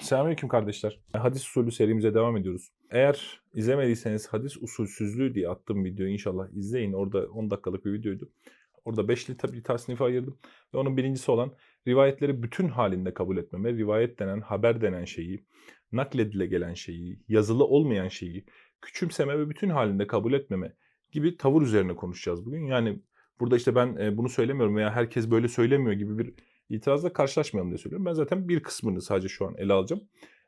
Selamünaleyküm kardeşler. Hadis usulü serimize devam ediyoruz. Eğer izlemediyseniz hadis usulsüzlüğü diye attığım videoyu inşallah izleyin. Orada 10 dakikalık bir videoydu. Orada 5'li tabi tasnife ayırdım. Ve onun birincisi olan rivayetleri bütün halinde kabul etmeme, rivayet denen, haber denen şeyi, nakledile gelen şeyi, yazılı olmayan şeyi küçümseme ve bütün halinde kabul etmeme gibi tavır üzerine konuşacağız bugün. Yani burada işte ben e, bunu söylemiyorum veya herkes böyle söylemiyor gibi bir itirazla karşılaşmayalım diye söylüyorum. Ben zaten bir kısmını sadece şu an ele alacağım.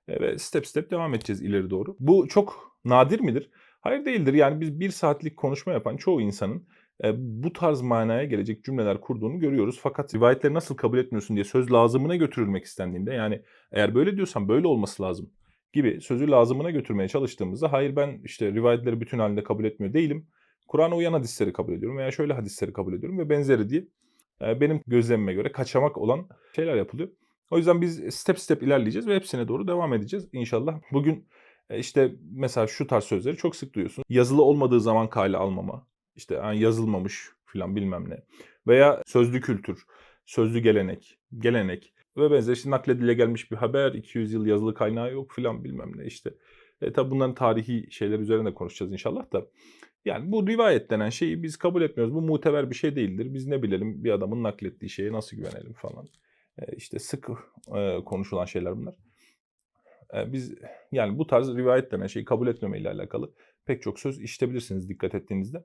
E, ve step step devam edeceğiz ileri doğru. Bu çok nadir midir? Hayır değildir. Yani biz bir saatlik konuşma yapan çoğu insanın e, bu tarz manaya gelecek cümleler kurduğunu görüyoruz. Fakat rivayetleri nasıl kabul etmiyorsun diye söz lazımına götürülmek istendiğinde yani eğer böyle diyorsan böyle olması lazım gibi sözü lazımına götürmeye çalıştığımızda hayır ben işte rivayetleri bütün halinde kabul etmiyor değilim. Kur'an'a uyan hadisleri kabul ediyorum veya şöyle hadisleri kabul ediyorum ve benzeri diye benim gözlemime göre kaçamak olan şeyler yapılıyor. O yüzden biz step step ilerleyeceğiz ve hepsine doğru devam edeceğiz inşallah. Bugün işte mesela şu tarz sözleri çok sık duyuyorsun. Yazılı olmadığı zaman kale almama, işte yani yazılmamış filan bilmem ne. Veya sözlü kültür, sözlü gelenek, gelenek ve benzeri işte nakledile gelmiş bir haber, 200 yıl yazılı kaynağı yok filan bilmem ne işte. E, tabi bunların tarihi şeyler üzerine konuşacağız inşallah da. Yani bu rivayet denen şeyi biz kabul etmiyoruz. Bu muteber bir şey değildir. Biz ne bilelim bir adamın naklettiği şeye nasıl güvenelim falan. E, işte sık e, konuşulan şeyler bunlar. E, biz yani bu tarz rivayet denen şeyi kabul etmeme ile alakalı pek çok söz işitebilirsiniz dikkat ettiğinizde.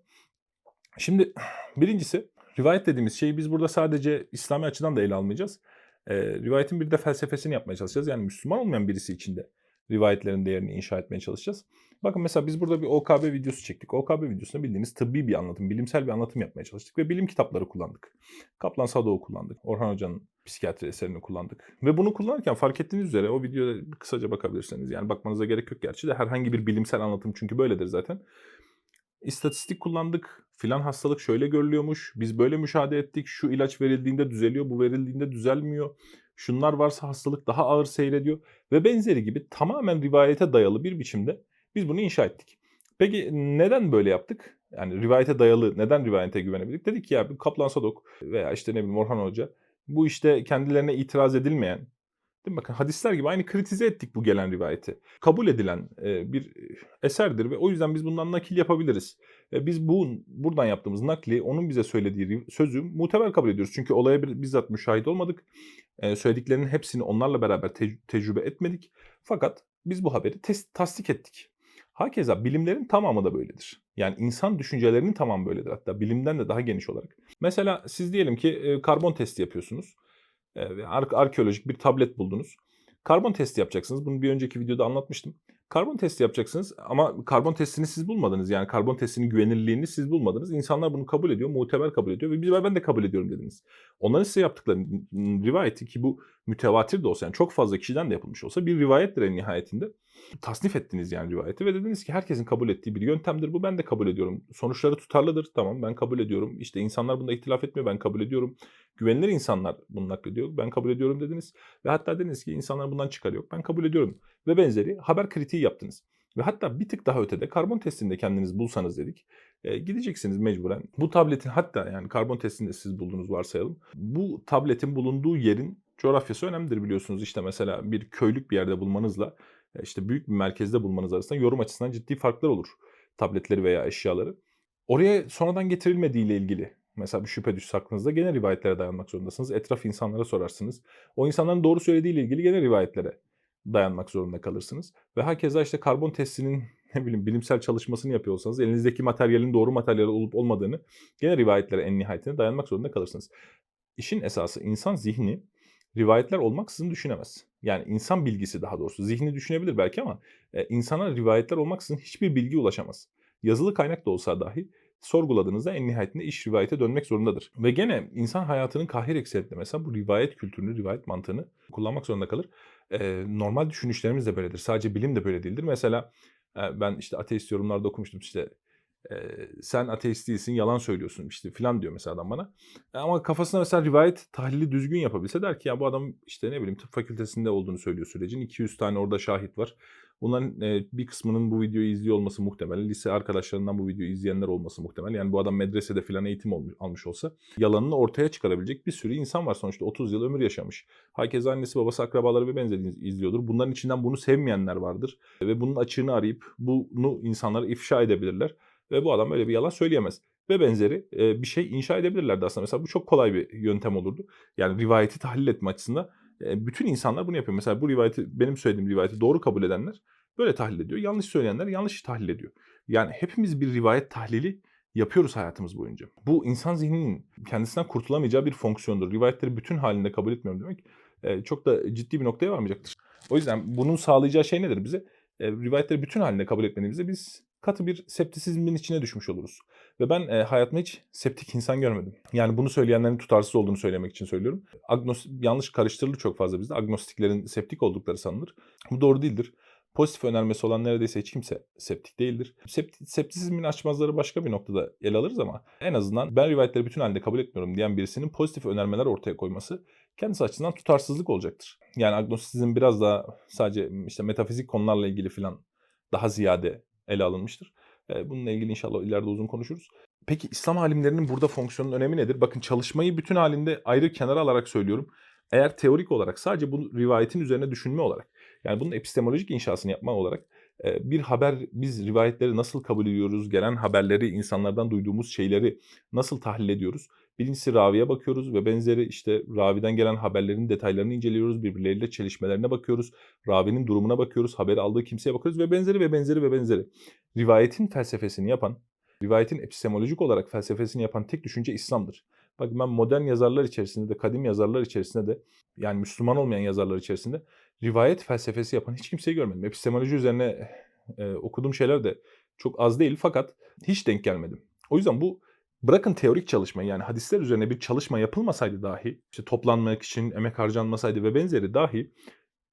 Şimdi birincisi rivayet dediğimiz şeyi biz burada sadece İslami açıdan da ele almayacağız. E, rivayetin bir de felsefesini yapmaya çalışacağız. Yani Müslüman olmayan birisi için de rivayetlerin değerini inşa etmeye çalışacağız. Bakın mesela biz burada bir OKB videosu çektik. OKB videosunda bildiğiniz tıbbi bir anlatım, bilimsel bir anlatım yapmaya çalıştık ve bilim kitapları kullandık. Kaplan Sadoğu kullandık. Orhan Hoca'nın psikiyatri eserini kullandık. Ve bunu kullanırken fark ettiğiniz üzere o videoya kısaca bakabilirsiniz. Yani bakmanıza gerek yok gerçi de herhangi bir bilimsel anlatım çünkü böyledir zaten. İstatistik kullandık. Filan hastalık şöyle görülüyormuş. Biz böyle müşahede ettik. Şu ilaç verildiğinde düzeliyor, bu verildiğinde düzelmiyor. Şunlar varsa hastalık daha ağır seyrediyor ve benzeri gibi tamamen rivayete dayalı bir biçimde biz bunu inşa ettik. Peki neden böyle yaptık? Yani rivayete dayalı neden rivayete güvenebildik? Dedik ki ya Kaplan Sadok veya işte ne bileyim Orhan Hoca bu işte kendilerine itiraz edilmeyen Değil mi? Bakın hadisler gibi aynı kritize ettik bu gelen rivayeti. Kabul edilen e, bir eserdir ve o yüzden biz bundan nakil yapabiliriz. E, biz bu buradan yaptığımız nakli onun bize söylediği sözü muteber kabul ediyoruz. Çünkü olaya bir, bizzat müşahit olmadık. E, söylediklerinin hepsini onlarla beraber te- tecrübe etmedik. Fakat biz bu haberi tes- tasdik ettik. Hakeza bilimlerin tamamı da böyledir. Yani insan düşüncelerinin tamamı böyledir hatta bilimden de daha geniş olarak. Mesela siz diyelim ki e, karbon testi yapıyorsunuz. E, ar- arkeolojik bir tablet buldunuz. Karbon testi yapacaksınız. Bunu bir önceki videoda anlatmıştım. Karbon testi yapacaksınız ama karbon testini siz bulmadınız. Yani karbon testinin güvenilirliğini siz bulmadınız. İnsanlar bunu kabul ediyor, muteber kabul ediyor ve biz ben de kabul ediyorum dediniz. Onların size yaptıkları rivayeti ki bu mütevatir de olsa yani çok fazla kişiden de yapılmış olsa bir rivayettir en nihayetinde. Tasnif ettiniz yani rivayeti ve dediniz ki herkesin kabul ettiği bir yöntemdir bu ben de kabul ediyorum. Sonuçları tutarlıdır tamam ben kabul ediyorum. İşte insanlar bunda ihtilaf etmiyor ben kabul ediyorum. Güvenilir insanlar bunu naklediyor ben kabul ediyorum dediniz. Ve hatta dediniz ki insanlar bundan çıkar yok ben kabul ediyorum. Ve benzeri haber kritiği yaptınız. Ve hatta bir tık daha ötede karbon testinde kendiniz bulsanız dedik. E, gideceksiniz mecburen. Bu tabletin hatta yani karbon testinde siz buldunuz varsayalım. Bu tabletin bulunduğu yerin coğrafyası önemlidir biliyorsunuz. İşte mesela bir köylük bir yerde bulmanızla işte büyük bir merkezde bulmanız arasında yorum açısından ciddi farklar olur. Tabletleri veya eşyaları. Oraya sonradan getirilmediği ile ilgili mesela bir şüphe düşse aklınızda gene rivayetlere dayanmak zorundasınız. Etraf insanlara sorarsınız. O insanların doğru söylediği ile ilgili gene rivayetlere dayanmak zorunda kalırsınız. Ve hakeza işte karbon testinin ne bileyim bilimsel çalışmasını yapıyorsanız elinizdeki materyalin doğru materyal olup olmadığını gene rivayetlere en nihayetinde dayanmak zorunda kalırsınız. İşin esası insan zihni rivayetler olmaksızın düşünemez. Yani insan bilgisi daha doğrusu. Zihni düşünebilir belki ama e, insana rivayetler olmaksızın hiçbir bilgi ulaşamaz. Yazılı kaynak da olsa dahi sorguladığınızda en nihayetinde iş rivayete dönmek zorundadır. Ve gene insan hayatının kahir ekserinde mesela bu rivayet kültürünü, rivayet mantığını kullanmak zorunda kalır. E, normal düşünüşlerimiz de böyledir. Sadece bilim de böyle değildir. Mesela ben işte ateist yorumlarda okumuştum işte e, sen ateist değilsin yalan söylüyorsun işte filan diyor mesela adam bana. Ama kafasına mesela rivayet tahlili düzgün yapabilse der ki ya bu adam işte ne bileyim tıp fakültesinde olduğunu söylüyor sürecin. 200 tane orada şahit var. Bunların e, bir kısmının bu videoyu izliyor olması muhtemel. Lise arkadaşlarından bu videoyu izleyenler olması muhtemel. Yani bu adam medresede filan eğitim olmuş, almış olsa yalanını ortaya çıkarabilecek bir sürü insan var. Sonuçta 30 yıl ömür yaşamış. Herkes annesi babası akrabaları ve benzeri izliyordur. Bunların içinden bunu sevmeyenler vardır. Ve bunun açığını arayıp bunu insanlara ifşa edebilirler. Ve bu adam böyle bir yalan söyleyemez ve benzeri e, bir şey inşa edebilirlerdi aslında. Mesela bu çok kolay bir yöntem olurdu. Yani rivayeti tahlil etme açısından bütün insanlar bunu yapıyor. Mesela bu rivayeti benim söylediğim rivayeti doğru kabul edenler böyle tahlil ediyor. Yanlış söyleyenler yanlış tahlil ediyor. Yani hepimiz bir rivayet tahlili yapıyoruz hayatımız boyunca. Bu insan zihninin kendisinden kurtulamayacağı bir fonksiyondur. Rivayetleri bütün halinde kabul etmiyorum demek çok da ciddi bir noktaya varmayacaktır. O yüzden bunun sağlayacağı şey nedir bize? Rivayetleri bütün halinde kabul etmediğimizde biz katı bir septisizmin içine düşmüş oluruz. Ve ben e, hayatımda hiç septik insan görmedim. Yani bunu söyleyenlerin tutarsız olduğunu söylemek için söylüyorum. Agnos yanlış karıştırılır çok fazla bizde. Agnostiklerin septik oldukları sanılır. Bu doğru değildir. Pozitif önermesi olan neredeyse hiç kimse septik değildir. Septi, septisizmin açmazları başka bir noktada ele alırız ama en azından ben rivayetleri bütün halde kabul etmiyorum diyen birisinin pozitif önermeler ortaya koyması kendisi açısından tutarsızlık olacaktır. Yani agnostisizm biraz daha sadece işte metafizik konularla ilgili falan daha ziyade ele alınmıştır. Bununla ilgili inşallah ileride uzun konuşuruz. Peki İslam alimlerinin burada fonksiyonun önemi nedir? Bakın çalışmayı bütün halinde ayrı kenara alarak söylüyorum. Eğer teorik olarak sadece bu rivayetin üzerine düşünme olarak yani bunun epistemolojik inşasını yapma olarak bir haber biz rivayetleri nasıl kabul ediyoruz? Gelen haberleri, insanlardan duyduğumuz şeyleri nasıl tahlil ediyoruz? Birincisi raviye bakıyoruz ve benzeri işte raviden gelen haberlerin detaylarını inceliyoruz. Birbirleriyle çelişmelerine bakıyoruz. Ravinin durumuna bakıyoruz. Haberi aldığı kimseye bakıyoruz ve benzeri ve benzeri ve benzeri. Rivayetin felsefesini yapan, rivayetin epistemolojik olarak felsefesini yapan tek düşünce İslam'dır. Bak ben modern yazarlar içerisinde de, kadim yazarlar içerisinde de, yani Müslüman olmayan yazarlar içerisinde rivayet felsefesi yapan hiç kimseyi görmedim. Epistemoloji üzerine e, okuduğum şeyler de çok az değil fakat hiç denk gelmedim. O yüzden bu bırakın teorik çalışmayı yani hadisler üzerine bir çalışma yapılmasaydı dahi, işte toplanmak için emek harcanmasaydı ve benzeri dahi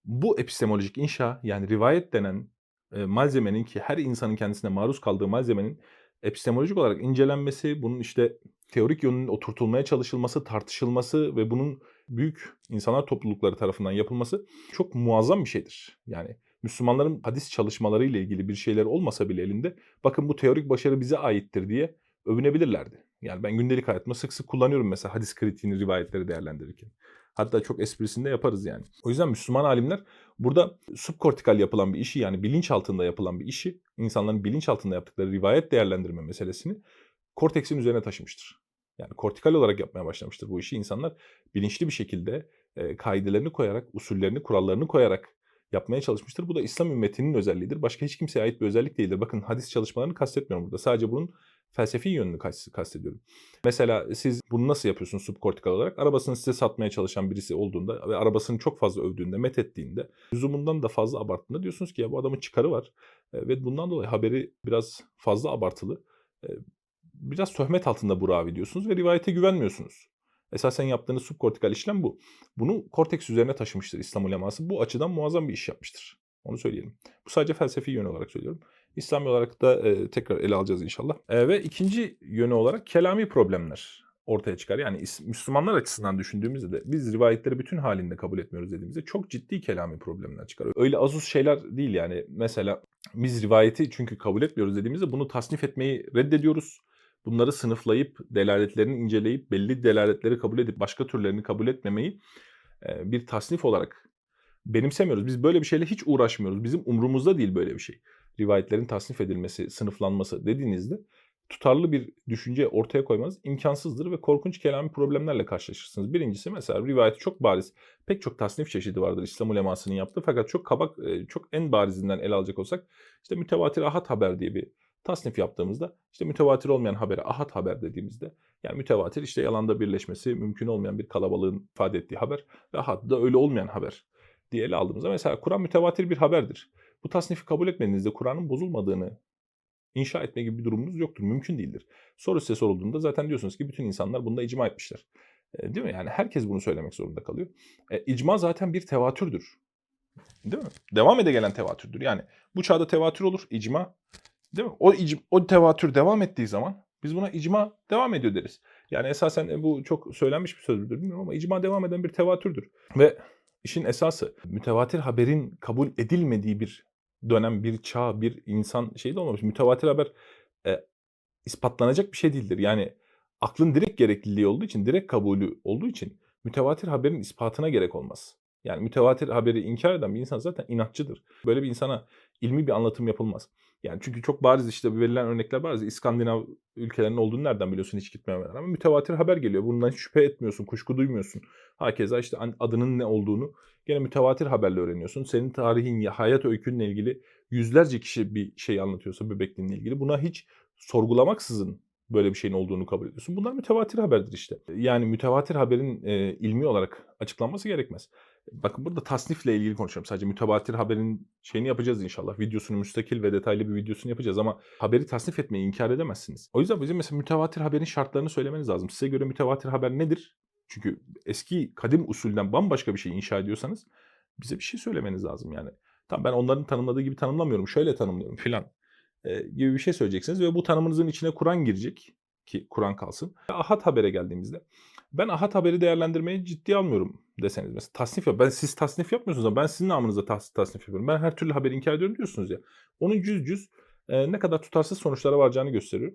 bu epistemolojik inşa yani rivayet denen e, malzemenin ki her insanın kendisine maruz kaldığı malzemenin epistemolojik olarak incelenmesi, bunun işte teorik yönünün oturtulmaya çalışılması, tartışılması ve bunun büyük insanlar toplulukları tarafından yapılması çok muazzam bir şeydir. Yani Müslümanların hadis çalışmaları ile ilgili bir şeyler olmasa bile elinde bakın bu teorik başarı bize aittir diye övünebilirlerdi. Yani ben gündelik hayatımda sık sık kullanıyorum mesela hadis kritiğini, rivayetleri değerlendirirken. Hatta çok esprisinde yaparız yani. O yüzden Müslüman alimler burada subkortikal yapılan bir işi yani bilinç altında yapılan bir işi, insanların bilinç altında yaptıkları rivayet değerlendirme meselesini korteksin üzerine taşımıştır. Yani kortikal olarak yapmaya başlamıştır bu işi. insanlar bilinçli bir şekilde e, kaidelerini koyarak, usullerini, kurallarını koyarak yapmaya çalışmıştır. Bu da İslam ümmetinin özelliğidir. Başka hiç kimseye ait bir özellik değildir. Bakın hadis çalışmalarını kastetmiyorum burada. Sadece bunun felsefi yönünü kastediyorum. Mesela siz bunu nasıl yapıyorsunuz subkortikal olarak? Arabasını size satmaya çalışan birisi olduğunda ve arabasını çok fazla övdüğünde, met ettiğinde, lüzumundan da fazla abarttığında diyorsunuz ki ya bu adamın çıkarı var ve bundan dolayı haberi biraz fazla abartılı. Biraz töhmet altında bu ravi diyorsunuz ve rivayete güvenmiyorsunuz. Esasen yaptığınız subkortikal işlem bu. Bunu korteks üzerine taşımıştır İslam uleması. Bu açıdan muazzam bir iş yapmıştır. Onu söyleyelim. Bu sadece felsefi yön olarak söylüyorum. İslami olarak da e, tekrar ele alacağız inşallah. E, ve ikinci yönü olarak kelami problemler ortaya çıkar. Yani Müslümanlar açısından düşündüğümüzde de biz rivayetleri bütün halinde kabul etmiyoruz dediğimizde çok ciddi kelami problemler çıkar. Öyle azus şeyler değil yani. Mesela biz rivayeti çünkü kabul etmiyoruz dediğimizde bunu tasnif etmeyi reddediyoruz. Bunları sınıflayıp, delaletlerini inceleyip, belli delaletleri kabul edip başka türlerini kabul etmemeyi bir tasnif olarak benimsemiyoruz. Biz böyle bir şeyle hiç uğraşmıyoruz. Bizim umrumuzda değil böyle bir şey rivayetlerin tasnif edilmesi, sınıflanması dediğinizde tutarlı bir düşünce ortaya koymanız imkansızdır ve korkunç kelami problemlerle karşılaşırsınız. Birincisi mesela rivayeti çok bariz, pek çok tasnif çeşidi vardır İslam ulemasının yaptığı fakat çok kabak, çok en barizinden ele alacak olsak işte mütevatir ahad haber diye bir tasnif yaptığımızda işte mütevatir olmayan habere ahad haber dediğimizde yani mütevatir işte yalanda birleşmesi mümkün olmayan bir kalabalığın ifade ettiği haber ve ahad da öyle olmayan haber diye ele aldığımızda mesela Kur'an mütevatir bir haberdir. Bu tasnifi kabul etmediğinizde Kur'an'ın bozulmadığını inşa etme gibi bir durumunuz yoktur. Mümkün değildir. Soru size sorulduğunda zaten diyorsunuz ki bütün insanlar bunda icma etmişler. E, değil mi? Yani herkes bunu söylemek zorunda kalıyor. E, icma zaten bir tevatürdür. Değil mi? Devam ede gelen tevatürdür. Yani bu çağda tevatür olur, icma. Değil mi? O, icma, o tevatür devam ettiği zaman biz buna icma devam ediyor deriz. Yani esasen e, bu çok söylenmiş bir sözdür bilmiyorum ama icma devam eden bir tevatürdür. Ve işin esası mütevatir haberin kabul edilmediği bir dönem, bir çağ, bir insan şeyi de olmamış. Mütevatir haber, eee, ispatlanacak bir şey değildir. Yani aklın direkt gerekliliği olduğu için, direkt kabulü olduğu için mütevatir haberin ispatına gerek olmaz. Yani mütevatir haberi inkar eden bir insan zaten inatçıdır. Böyle bir insana ilmi bir anlatım yapılmaz. Yani çünkü çok bariz işte verilen örnekler bariz. İskandinav ülkelerinin olduğunu nereden biliyorsun hiç gitmemene rağmen mütevatir haber geliyor. Bundan hiç şüphe etmiyorsun, kuşku duymuyorsun. Hakeza işte adının ne olduğunu gene mütevatir haberle öğreniyorsun. Senin tarihin, ya- hayat öykünle ilgili yüzlerce kişi bir şey anlatıyorsa bebekliğinle ilgili buna hiç sorgulamaksızın böyle bir şeyin olduğunu kabul ediyorsun. Bunlar mütevatir haberdir işte. Yani mütevatir haberin e, ilmi olarak açıklanması gerekmez. Bakın burada tasnifle ilgili konuşuyorum. Sadece mütevatir haberin şeyini yapacağız inşallah. Videosunu müstakil ve detaylı bir videosunu yapacağız ama haberi tasnif etmeyi inkar edemezsiniz. O yüzden bizim mesela mütevatir haberin şartlarını söylemeniz lazım. Size göre mütevatir haber nedir? Çünkü eski kadim usulden bambaşka bir şey inşa ediyorsanız bize bir şey söylemeniz lazım yani. Tamam ben onların tanımladığı gibi tanımlamıyorum. Şöyle tanımlıyorum filan e, gibi bir şey söyleyeceksiniz ve bu tanımınızın içine Kur'an girecek ki Kur'an kalsın. Ahad habere geldiğimizde ben ahad haberi değerlendirmeyi ciddiye almıyorum deseniz mesela tasnif yap. Ben siz tasnif yapmıyorsunuz ama ben sizin namınıza tas, tasnif yapıyorum. Ben her türlü haberi inkar ediyorum diyorsunuz ya. Onun cüz cüz e, ne kadar tutarsız sonuçlara varacağını gösteriyor.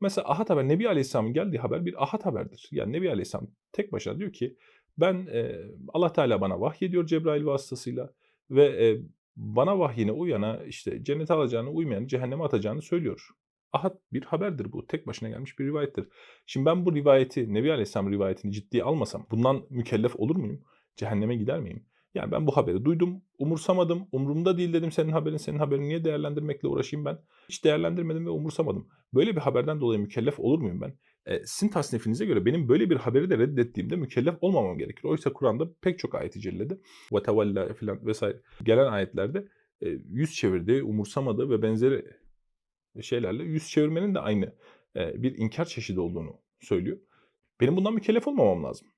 Mesela ahad haber Nebi Aleyhisselam'ın geldiği haber bir ahad haberdir. Yani Nebi Aleyhisselam tek başına diyor ki ben e, Allah Teala bana vahyediyor Cebrail vasıtasıyla ve e, bana vahyine uyana işte cennete alacağını, uymayanı cehenneme atacağını söylüyor. Ahad bir haberdir bu. Tek başına gelmiş bir rivayettir. Şimdi ben bu rivayeti, Nebi Aleyhisselam rivayetini ciddiye almasam bundan mükellef olur muyum? Cehenneme gider miyim? Yani ben bu haberi duydum, umursamadım, umurumda değil dedim senin haberin, senin haberini niye değerlendirmekle uğraşayım ben? Hiç değerlendirmedim ve umursamadım. Böyle bir haberden dolayı mükellef olur muyum ben? E, sizin tasnifinize göre benim böyle bir haberi de reddettiğimde mükellef olmamam gerekir. Oysa Kur'an'da pek çok ayeti cellede ve tevella filan vesaire gelen ayetlerde e, yüz çevirdi, umursamadı ve benzeri şeylerle yüz çevirmenin de aynı bir inkar çeşidi olduğunu söylüyor. Benim bundan mükellef olmamam lazım.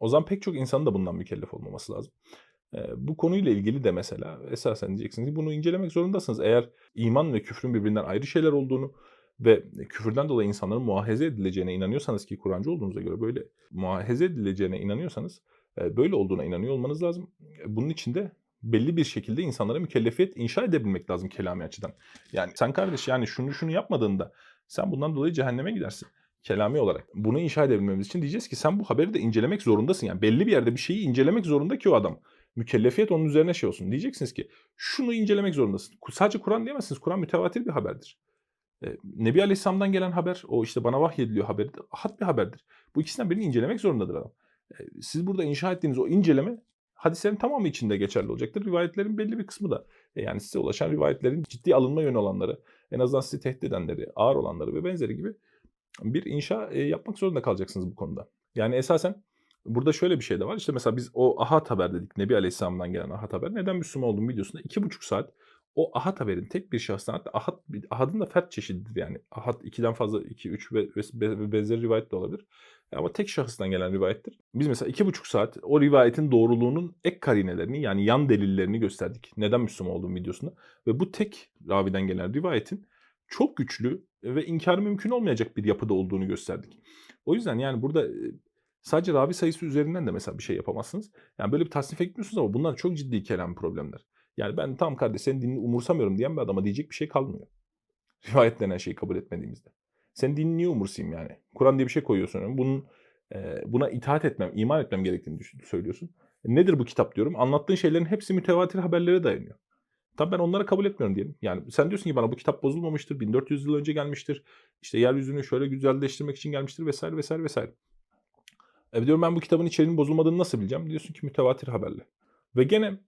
O zaman pek çok insanın da bundan mükellef olmaması lazım. Bu konuyla ilgili de mesela esasen diyeceksiniz ki bunu incelemek zorundasınız. Eğer iman ve küfrün birbirinden ayrı şeyler olduğunu ve küfürden dolayı insanların muahaze edileceğine inanıyorsanız ki Kur'ancı olduğunuza göre böyle muahaze edileceğine inanıyorsanız böyle olduğuna inanıyor olmanız lazım. Bunun için de belli bir şekilde insanlara mükellefiyet inşa edebilmek lazım kelami açıdan. Yani sen kardeş yani şunu şunu yapmadığında sen bundan dolayı cehenneme gidersin. Kelami olarak. Bunu inşa edebilmemiz için diyeceğiz ki sen bu haberi de incelemek zorundasın. Yani belli bir yerde bir şeyi incelemek zorunda ki o adam. Mükellefiyet onun üzerine şey olsun. Diyeceksiniz ki şunu incelemek zorundasın. Sadece Kur'an diyemezsiniz. Kur'an mütevatir bir haberdir. E, Nebi Aleyhisselam'dan gelen haber, o işte bana vahyediliyor haberi, ahad bir haberdir. Bu ikisinden birini incelemek zorundadır adam. E, Siz burada inşa ettiğiniz o inceleme hadislerin tamamı içinde geçerli olacaktır. Rivayetlerin belli bir kısmı da. E, Yani size ulaşan rivayetlerin ciddi alınma yönü olanları, en azından sizi tehdit edenleri, ağır olanları ve benzeri gibi bir inşa e, yapmak zorunda kalacaksınız bu konuda. Yani esasen burada şöyle bir şey de var. İşte mesela biz o ahad haber dedik. Nebi Aleyhisselam'dan gelen ahad haber. Neden Müslüman olduğum videosunda iki buçuk saat o ahad haberin tek bir şahstan hatta ahad, ahadın da fert çeşididir yani. Ahad ikiden fazla, iki, üç ve, ve, benzeri rivayet de olabilir. Ama tek şahıstan gelen rivayettir. Biz mesela iki buçuk saat o rivayetin doğruluğunun ek karinelerini yani yan delillerini gösterdik. Neden Müslüman olduğum videosunda. Ve bu tek raviden gelen rivayetin çok güçlü ve inkarı mümkün olmayacak bir yapıda olduğunu gösterdik. O yüzden yani burada e, sadece ravi sayısı üzerinden de mesela bir şey yapamazsınız. Yani böyle bir tasnife gitmiyorsunuz ama bunlar çok ciddi kelam problemler. Yani ben tam kardeş senin dinini umursamıyorum diyen bir adama diyecek bir şey kalmıyor. Rivayet denen şeyi kabul etmediğimizde. Senin dinini niye umursayayım yani? Kur'an diye bir şey koyuyorsun. Bunun e, buna itaat etmem, iman etmem gerektiğini söylüyorsun. E, nedir bu kitap diyorum. Anlattığın şeylerin hepsi mütevatir haberlere dayanıyor. Tabii ben onları kabul etmiyorum diyelim. Yani sen diyorsun ki bana bu kitap bozulmamıştır, 1400 yıl önce gelmiştir. İşte yeryüzünü şöyle güzelleştirmek için gelmiştir vesaire vesaire vesaire. E diyorum ben bu kitabın içeriğinin bozulmadığını nasıl bileceğim? Diyorsun ki mütevatir haberle. Ve gene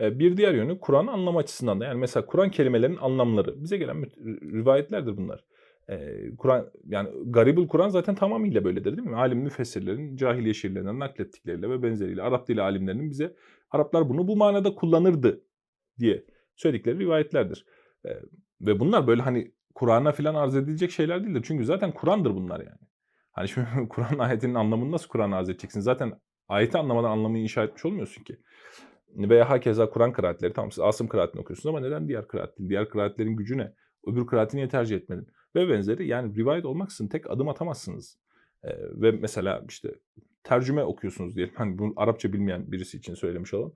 bir diğer yönü Kur'an'ın anlamı açısından da yani mesela Kur'an kelimelerinin anlamları bize gelen rivayetlerdir bunlar. E, Kur'an yani garibul Kur'an zaten tamamıyla böyledir değil mi? Alim müfessirlerin cahiliye şiirlerinden naklettikleriyle ve benzeriyle Arap dili alimlerinin bize Araplar bunu bu manada kullanırdı diye söyledikleri rivayetlerdir. E, ve bunlar böyle hani Kur'an'a falan arz edilecek şeyler değildir. Çünkü zaten Kur'an'dır bunlar yani. Hani şimdi Kur'an ayetinin anlamını nasıl Kur'an'a arz edeceksin? Zaten ayeti anlamadan anlamı inşa etmiş olmuyorsun ki. Veya hakeza Kur'an kıraatleri. Tamam siz Asım kıraatini okuyorsunuz ama neden diğer kıraat? Diğer kıraatlerin gücü ne? Öbür kıraati niye tercih etmedin? Ve benzeri yani rivayet olmaksızın tek adım atamazsınız. Ee, ve mesela işte tercüme okuyorsunuz diyelim. Hani bunu Arapça bilmeyen birisi için söylemiş olalım.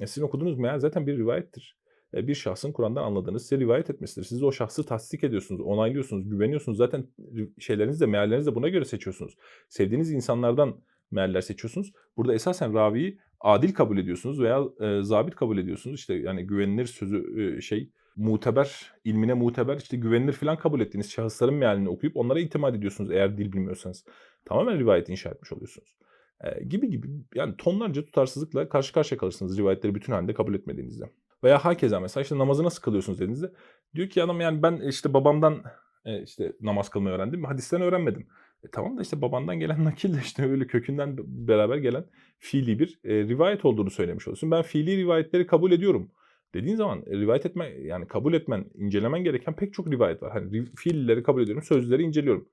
E, sizin okuduğunuz meal zaten bir rivayettir. e, bir şahsın Kur'an'dan anladığını size rivayet etmesidir. Siz o şahsı tasdik ediyorsunuz, onaylıyorsunuz, güveniyorsunuz. Zaten ri- şeyleriniz de, mealleriniz de buna göre seçiyorsunuz. Sevdiğiniz insanlardan mealler seçiyorsunuz. Burada esasen raviyi adil kabul ediyorsunuz veya e, zabit kabul ediyorsunuz. İşte yani güvenilir sözü e, şey muteber, ilmine muteber işte güvenilir falan kabul ettiğiniz şahısların mealini okuyup onlara itimat ediyorsunuz eğer dil bilmiyorsanız. Tamamen rivayet inşa etmiş oluyorsunuz. E, gibi gibi yani tonlarca tutarsızlıkla karşı karşıya kalırsınız rivayetleri bütün halinde kabul etmediğinizde. Veya hakeza mesela işte namazı nasıl kılıyorsunuz dediğinizde diyor ki adam yani ben işte babamdan e, işte namaz kılmayı öğrendim. Hadisten öğrenmedim. E tamam da işte babandan gelen nakil de işte öyle kökünden beraber gelen fiili bir e, rivayet olduğunu söylemiş oluyorsun. Ben fiili rivayetleri kabul ediyorum dediğin zaman e, rivayet etme yani kabul etmen, incelemen gereken pek çok rivayet var. Hani ri- fiilleri kabul ediyorum, sözleri inceliyorum.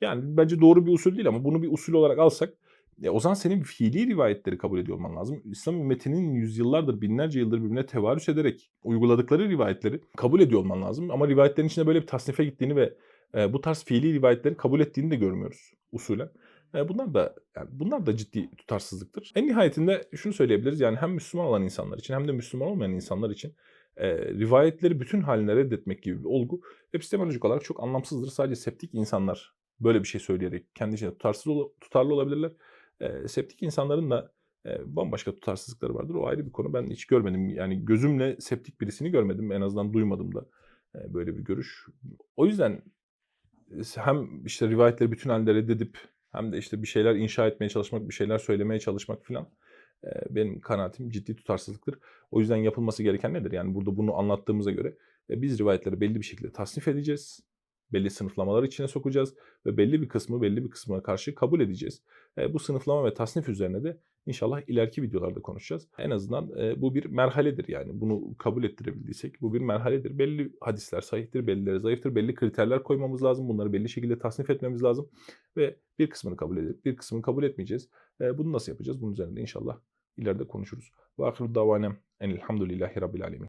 Yani bence doğru bir usul değil ama bunu bir usul olarak alsak e, o zaman senin fiili rivayetleri kabul ediyor olman lazım. İslam ümmetinin yüzyıllardır, binlerce yıldır birbirine tevarüs ederek uyguladıkları rivayetleri kabul ediyor olman lazım. Ama rivayetlerin içinde böyle bir tasnife gittiğini ve e, bu tarz fiili rivayetleri kabul ettiğini de görmüyoruz usulen. E, bunlar da yani bunlar da ciddi tutarsızlıktır. En nihayetinde şunu söyleyebiliriz. Yani hem Müslüman olan insanlar için hem de Müslüman olmayan insanlar için e, rivayetleri bütün haline reddetmek gibi bir olgu epistemolojik olarak çok anlamsızdır. Sadece septik insanlar böyle bir şey söyleyerek kendi içinde tutarsız ol- tutarlı olabilirler. E, septik insanların da e, bambaşka tutarsızlıkları vardır. O ayrı bir konu. Ben hiç görmedim. Yani gözümle septik birisini görmedim. En azından duymadım da e, böyle bir görüş. O yüzden hem işte rivayetleri bütün halde reddedip hem de işte bir şeyler inşa etmeye çalışmak, bir şeyler söylemeye çalışmak filan benim kanaatim ciddi tutarsızlıktır. O yüzden yapılması gereken nedir? Yani burada bunu anlattığımıza göre e, biz rivayetleri belli bir şekilde tasnif edeceğiz. Belli sınıflamalar içine sokacağız ve belli bir kısmı belli bir kısmına karşı kabul edeceğiz. E, bu sınıflama ve tasnif üzerine de inşallah ileriki videolarda konuşacağız. En azından e, bu bir merhaledir yani. Bunu kabul ettirebildiysek bu bir merhaledir. Belli hadisler sahihtir, bellileri zayıftır. Belli kriterler koymamız lazım. Bunları belli şekilde tasnif etmemiz lazım. Ve bir kısmını kabul edip bir kısmını kabul etmeyeceğiz. E, bunu nasıl yapacağız? Bunun üzerinde inşallah ileride konuşuruz. Ve ahiru davanem enelhamdülillahi rabbil alemin.